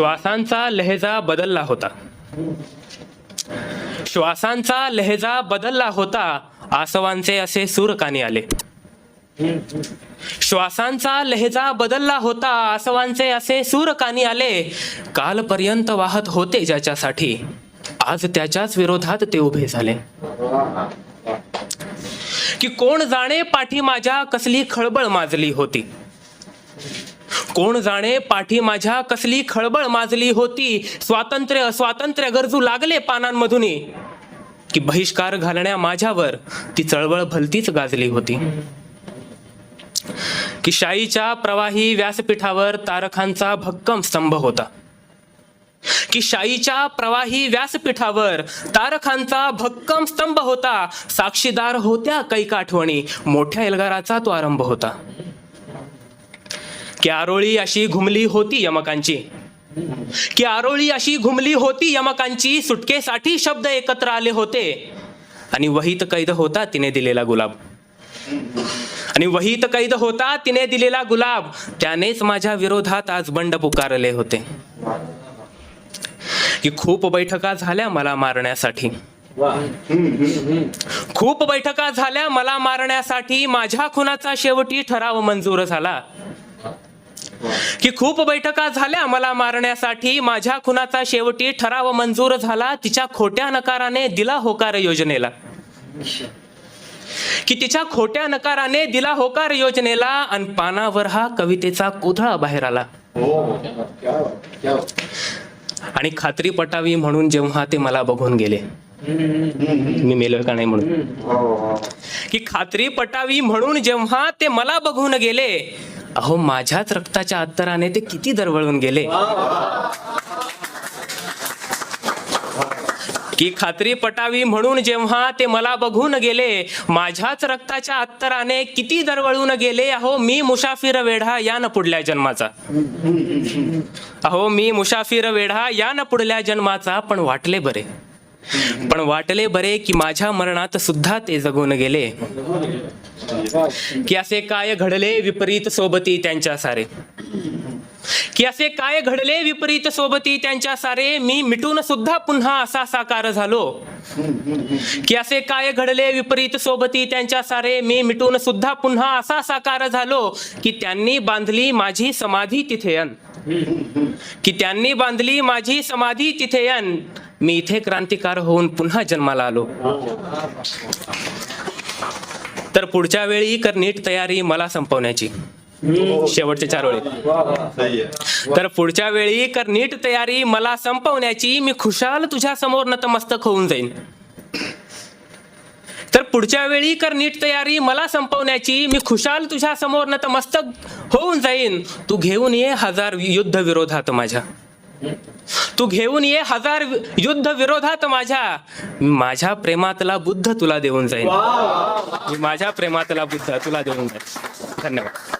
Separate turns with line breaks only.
श्वासांचा लहेजा बदलला होता. श्वासांचा लहेजा बदलला होता आसवांचे असे सूर कानी आले. श्वासांचा लहेजा बदलला होता आसवांचे असे सूर कानी आले. कालपर्यंत वाहत होते ज्याच्यासाठी आज त्याच्याच विरोधात ते उभे झाले. की कोण जाणे पाठी माझ्या कसली खळबळ माजली होती. कोण जाणे? पाठी माझ्या कसली खळबळ माजली होती? स्वातंत्र्य अस्वातंत्र्य गरजू लागले पानांमधून की बहिष्कार घालण्या माझ्यावर ती चळवळ भलतीच गाजली होती. की शाईच्या प्रवाही व्यासपीठावर तारखांचा भक्कम स्तंभ होता. की शाईच्या प्रवाही व्यासपीठावर तारखांचा भक्कम स्तंभ होता. साक्षीदार होत्या कैका आठवणी. मोठ्या एल्गाराचा तो आरंभ होता. की आरोळी अशी घुमली होती यमकांची. की आरोळी अशी घुमली होती यमकांची सुटकेसाठी शब्द एकत्र आले होते. आणि वहीत कैद होता तिने दिलेला गुलाब. आणि वहीत कैद होता तिने दिलेला गुलाब. त्यानेच माझ्या विरोधात आज बंड पुकारले होते. की खूप बैठका झाल्या मला मारण्यासाठी. खूप बैठका झाल्या मला मारण्यासाठी. माझ्या खुनाचा शेवटी ठराव मंजूर झाला. की खूप बैठका झाल्या मला मारण्यासाठी. माझ्या खुनाचा शेवटी ठराव मंजूर झाला. तिच्या खोट्या नकाराने दिला होकार योजनेला. की तिच्या खोट्या नकाराने दिला होकार योजनेला आणि पानावर हा कवितेचा कोथळा बाहेर आला. आणि खात्री पटावी म्हणून जेव्हा ते मला बघून गेले. मी मेलोय का नाही म्हणून? की खात्री पटावी म्हणून जेव्हा ते मला बघून गेले अहो माझ्याच रक्ताच्या अत्तराने ते किती दरवळून गेले. की खात्री पटावी म्हणून जेव्हा ते मला बघून गेले माझ्याच रक्ताच्या अत्तराने किती दरवळून गेले अहो मी मुसाफिर वेढा या न पुढल्या जन्माचा. अहो मी मुसाफिर वेढा या न पुढल्या जन्माचा पण वाटले बरे. पण वाटले बरे की माझ्या मरणात सुद्धा ते जगून गेले. की असे काय घडले विपरीत सोबती त्यांच्या सारे? की असे काय घडले विपरीत सोबती त्यांच्या सारे? मी मिटून सुद्धा पुन्हा असा साकार झालो. की असे काय घडले विपरीत सोबती त्यांच्या सारे? मी मिटून सुद्धा पुन्हा असा साकार झालो की त्यांनी बांधली माझी समाधी तिथे अन. की त्यांनी बांधली माझी समाधी तिथे अन. मी इथे क्रांतिकार होऊन पुन्हा जन्माला आलो. तर पुढच्या वेळी कर नीट तयारी मला संपवण्याची. शेवटचे चार वेळी तर पुढच्या वेळी कर नीट तयारी मला संपवण्याची मी खुशाल तुझ्या समोर नतमस्तक होऊन जाईन. तर पुढच्या वेळी कर नीट तयारी मला संपवण्याची मी खुशाल तुझ्या समोर नतमस्तक होऊन जाईन. तू घेऊन ये हजार युद्ध विरोधात माझ्या. तू घेऊन ये हजार युद्ध विरोधात माझ्या. माझ्या प्रेमातला बुद्ध तुला देऊन जाईन. मी माझ्या प्रेमातला बुद्ध तुला देऊन जाईन. धन्यवाद.